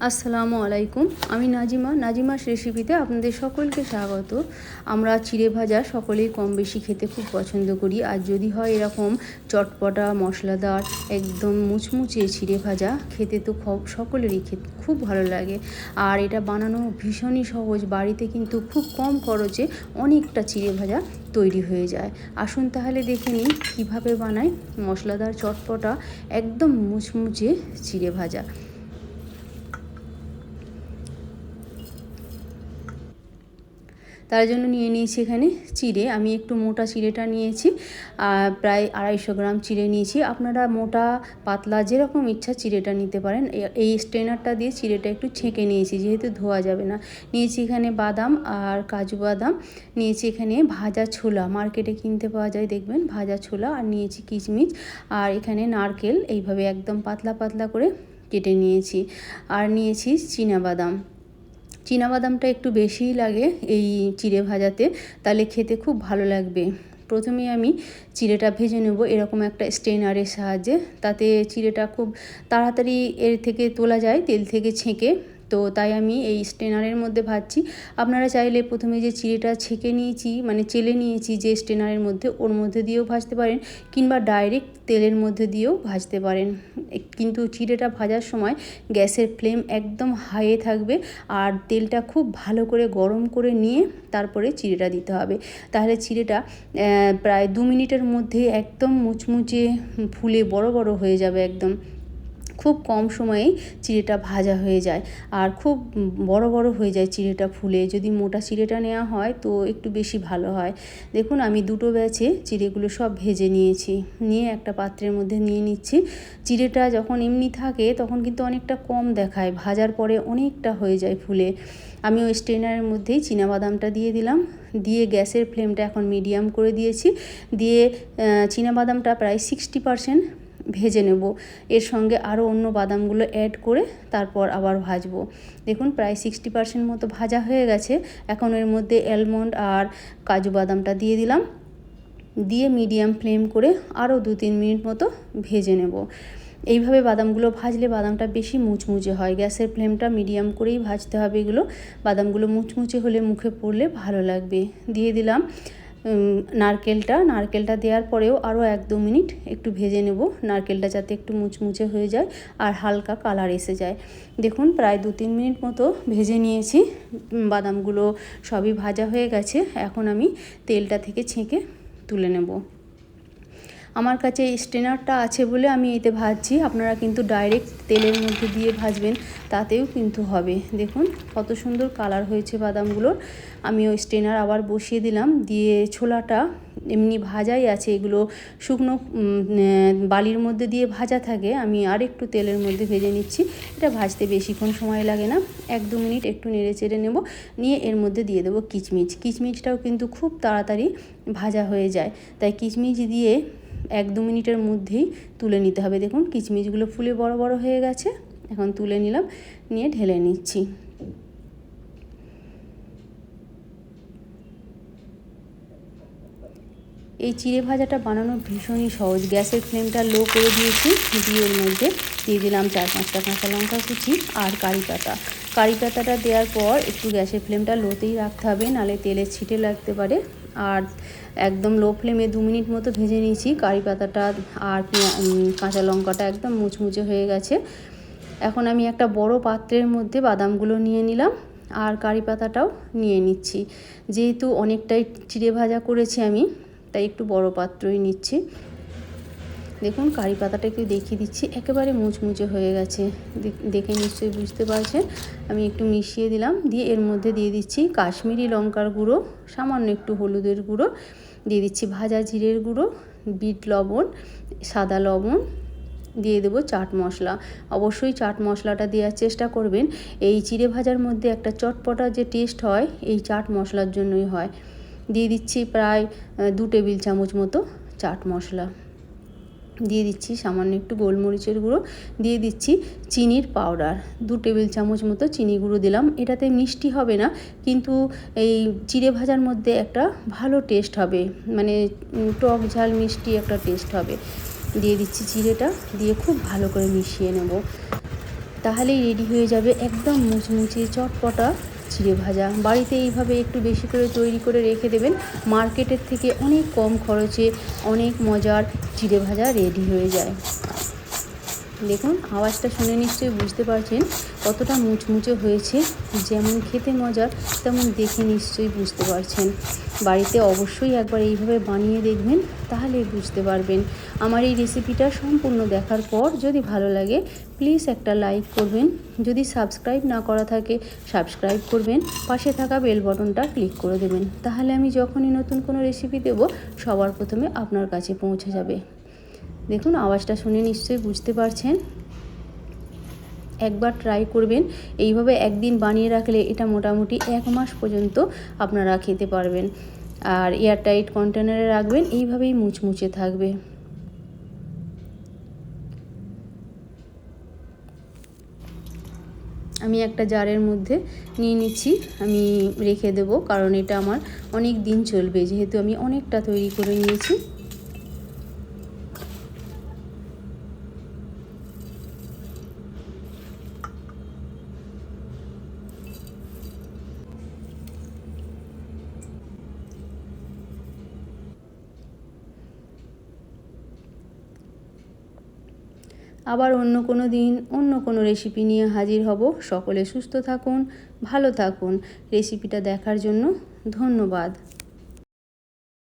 আসসালামু আলাইকুম। আমি নাজিমা। নাজিমাস রেসিপিতে আপনাদের সকলকে স্বাগত। আমরা চিড়ে ভাজা সকলেই কম বেশি খেতে খুব পছন্দ করি। আর যদি হয় এরকম চটপটা, মশলাদার, একদম মুচমুচে চিড়ে ভাজা, খেতে তো সকলেরই খেতে খুব ভালো লাগে। আর এটা বানানো ভীষণই সহজ। বাড়িতে কিন্তু খুব কম খরচে অনেকটা চিড়ে ভাজা তৈরি হয়ে যায়। আসুন তাহলে দেখে নিই কীভাবে বানায় মশলাদার চটপটা একদম মুচমুচে চিড়ে ভাজা। তার জন্য নিয়ে নিয়েছি এখানে চিড়ে। আমি একটু মোটা চিড়েটা নিয়েছি প্রায় আড়াইশো গ্রাম চিড়ে নিয়েছি। আপনারা মোটা, পাতলা যেরকম ইচ্ছা চিড়েটা নিতে পারেন। এই স্ট্রেনারটা দিয়ে চিড়েটা একটু ছেঁকে নিয়েছি, যেহেতু ধোয়া যাবে না। নিয়েছি এখানে বাদাম আর কাজু বাদাম, নিয়েছি এখানে ভাজা ছোলা। মার্কেটে কিনতে পাওয়া যায়, দেখবেন, ভাজা ছোলা আর নিয়েছি কিচমিচ আর এখানে নারকেল, এইভাবে একদম পাতলা পাতলা করে কেটে নিয়েছি। আর নিয়েছি বাদাম বাদামটা একটু বেশিই লাগে এই চিড়ে ভাজাতে, তাহলে খেতে খুব ভালো লাগবে। প্রথমে আমি চিড়েটা ভেজে নেব এরকম একটা স্টেনারের সাহায্যে, তাতে চিড়েটা খুব তাড়াতাড়ি এর থেকে তোলা যায়, তেল থেকে ছেঁকে তো তাই আমি এই স্টেনারের মধ্যে ভাজছি। আপনারা চাইলে প্রথমে যে চিড়েটা ছেঁকে নিয়েছি মানে চেলে নিয়েছি, যে স্টেনারের মধ্যে, ওর মধ্যে দিয়েও ভাজতে পারেন কিংবা ডাইরেক্ট তেলের মধ্যে দিয়েও ভাজতে পারেন। কিন্তু চিড়েটা ভাজার সময় গ্যাসের ফ্লেম একদম হাইয়ে থাকবে আর তেলটা খুব ভালো করে গরম করে নিয়ে তারপরে চিড়েটা দিতে হবে। তাহলে চিড়েটা প্রায় দু মিনিটের মধ্যে একদম মুচমুচে ফুলে বড় বড় হয়ে যাবে একদম। খুব কম সময়েই চিড়েটা ভাজা হয়ে যায়। আর খুব বড় বড় হয়ে যায় চিড়েটা ফুলে। যদি মোটা চিড়েটা নেওয়া হয় তো একটু বেশি ভালো হয়। দেখুন, আমি দুটো ব্যাচে চিড়েগুলো সব ভেজে নিয়েছি। নিয়ে একটা পাত্রের মধ্যে নিয়ে নিচ্ছি। চিড়েটা যখন এমনি থাকে তখন কিন্তু অনেকটা কম দেখায়। ভাজার পরে অনেকটা হয়ে যায় ফুলে। আমি ওই স্ট্রেনারের মধ্যেই বাদামটা দিয়ে দিলাম। দিয়ে গ্যাসের ফ্লেমটা এখন মিডিয়াম করে দিয়েছি। দিয়ে বাদামটা প্রায় সিক্সটি পারসেন্ট ভেজে নেব। এর সঙ্গে আরও অন্য বাদামগুলো অ্যাড করে তারপর আবার ভাজবো। দেখুন, প্রায় সিক্সটি পার্সেন্ট মতো ভাজা হয়ে গেছে। এখন এর মধ্যে অ্যালমন্ড আর কাজু বাদামটা দিয়ে দিলাম। দিয়ে মিডিয়াম ফ্লেম করে আরও দু তিন মিনিট মতো ভেজে নেব। এইভাবে বাদামগুলো ভাজলে বাদামটা বেশি মুচমুচে হয়। গ্যাসের ফ্লেমটা মিডিয়াম করেই ভাজতে হবে এগুলো। বাদামগুলো মুচমুচে হলে মুখে পড়লে ভালো লাগবে। দিয়ে দিলাম নারকেলটা নারকেলটা দেওয়ার পরেও আরও এক দু মিনিট একটু ভেজে নেব। নারকেলটা যাতে একটু মুচমুচে হয়ে যায় আর হালকা কালার এসে যায়। দেখুন, প্রায় দু তিন মিনিট মতো ভেজে নিয়েছি। বাদামগুলো সবই ভাজা হয়ে গেছে। এখন আমি তেলটা থেকে ছেঁকে তুলে নেব। আমার কাছে এই স্ট্রেনারটা আছে বলে আমি এতে ভাজছি। আপনারা কিন্তু ডাইরেক্ট তেলের মধ্যে দিয়ে ভাজবেন, তাতেও কিন্তু হবে। দেখুন, কত সুন্দর কালার হয়েছে বাদামগুলোর। আমি ওই স্ট্রেনার আবার বসিয়ে দিলাম, দিয়ে ছোলাটা এমনি ভাজাই আছে। এগুলো শুকনো বালির মধ্যে দিয়ে ভাজা থাকে। আমি আর একটু তেলের মধ্যে ভেজে নিচ্ছি। এটা ভাজতে বেশিক্ষণ সময় লাগে না। এক দু মিনিট একটু নেড়ে চেড়ে নেব। নিয়ে এর মধ্যে দিয়ে দেবো কিচমিচ। কিচমিচটাও কিন্তু খুব তাড়াতাড়ি ভাজা হয়ে যায়। তাই কিচমিচ দিয়ে এক দু মিনিটের মধ্যেই তুলে নিতে হবে। দেখুন, কিচমিচগুলো ফুলে বড় বড় হয়ে গেছে। এখন তুলে নিলাম, নিয়ে ঢেলে নিচ্ছি। এই চিড়ে ভাজাটা বানানো ভীষণই সহজ। গ্যাসের ফ্লেমটা লো করে দিয়েছি। দিয়ে মধ্যে দিয়ে দিলাম চার পাঁচটা কাঁচা লঙ্কা কুচি আর কারি পাতা। কারি পাতাটা দেওয়ার পর একটু গ্যাসের ফ্লেমটা লোতেই রাখতে হবে, নালে তেলের ছিটে লাগতে পারে। আর একদম লো ফ্লেমে দু মিনিট মতো ভেজে নিয়েছি। কারি পাতাটা আর কাঁচা লঙ্কাটা একদম মুচমুচে হয়ে গেছে। এখন আমি একটা বড় পাত্রের মধ্যে বাদামগুলো নিয়ে নিলাম আর কারি পাতাটাও নিয়ে নিচ্ছি। যেহেতু অনেকটাই চিড়ে ভাজা করেছি আমি, তাই একটু বড় পাত্রই নিচ্ছি। দেখুন, কারি পাতাটা একটু দেখিয়ে দিচ্ছি। একেবারে মুচমুচে হয়ে গেছে। দেখে নিশ্চয়ই বুঝতে পারছেন। আমি একটু মিশিয়ে দিলাম। দিয়ে এর মধ্যে দিয়ে দিচ্ছি কাশ্মীরি লঙ্কার গুঁড়ো, সামান্য একটু হলুদের গুঁড়ো। দিয়ে দিচ্ছি ভাজা জিরের গুঁড়ো, বিট লবণ, সাদা লবণ। দিয়ে দেবো চাট মশলা। অবশ্যই চাট মশলাটা দেওয়ার চেষ্টা করবেন। এই চিড়ে ভাজার মধ্যে একটা চটপটা যে টেস্ট হয়, এই চাট মশলার জন্যই হয়। দিয়ে দিচ্ছি প্রায় দু টেবিল চামচ মতো চাট মশলা। দিয়ে দিচ্ছি, সামান্য একটু গোলমরিচের গুঁড়ো দিয়ে দিচ্ছি, চিনির পাউডার দু টেবিল চামচ মতো চিনি গুঁড়ো দিলাম। এটাতে মিষ্টি হবে না, কিন্তু এই চিড়ে ভাজার মধ্যে একটা ভালো টেস্ট হবে মানে টক ঝাল মিষ্টি একটা টেস্ট হবে। দিয়ে দিচ্ছি চিড়েটা, দিয়ে খুব ভালো করে মিশিয়ে নেব। তাহলেই রেডি হয়ে যাবে একদম মুচমুচে চটপটা চিড়ে ভাজা। বাড়িতে এইভাবে একটু বেশি করে তৈরি করে রেখে দেবেন। মার্কেটের থেকে অনেক কম খরচে অনেক মজার চিড়ে ভাজা রেডি হয়ে যায়। দেখুন, আওয়াজটা শুনে নিশ্চয়ই বুঝতে পারছেন কতটা মুচমুচে হয়েছে, যেমন খেতে মজার, তেমন দেখে নিশ্চয়ই বুঝতে পারছেন। বাড়িতে অবশ্যই একবার এইভাবে বানিয়ে দেখবেন, তাহলে বুঝতে পারবেন। আমার এই রেসিপিটা সম্পূর্ণ দেখার পর যদি ভালো লাগে, প্লিজ একটা লাইক করবেন। যদি সাবস্ক্রাইব না করা থাকে, সাবস্ক্রাইব করবেন, পাশে থাকা বেল বটনটা ক্লিক করে দেবেন। তাহলে আমি যখনই নতুন কোনো রেসিপি দেব, সবার প্রথমে আপনার কাছে পৌঁছে যাবে। দেখুন, আওয়াজটা শুনে নিশ্চয়ই বুঝতে পারছেন। একবার ট্রাই করবেন। এইভাবে একদিন বানিয়ে রাখলে এটা মোটামুটি এক মাস পর্যন্ত আপনারা খেতে পারবেন। আর এয়ারটাইট কন্টেনারে রাখবেন, এইভাবেই মুচমুচে থাকবে। আমি একটা জারের মধ্যে নিয়ে নিচ্ছি, আমি রেখে দেব, কারণ এটা আমার অনেক দিন চলবে, যেহেতু আমি অনেকটা তৈরি করে নিয়েছি। আবার অন্য কোনো দিন অন্য কোনো রেসিপি নিয়ে হাজির হব। সকলে সুস্থ থাকুন, ভালো থাকুন। রেসিপিটা দেখার জন্য ধন্যবাদ।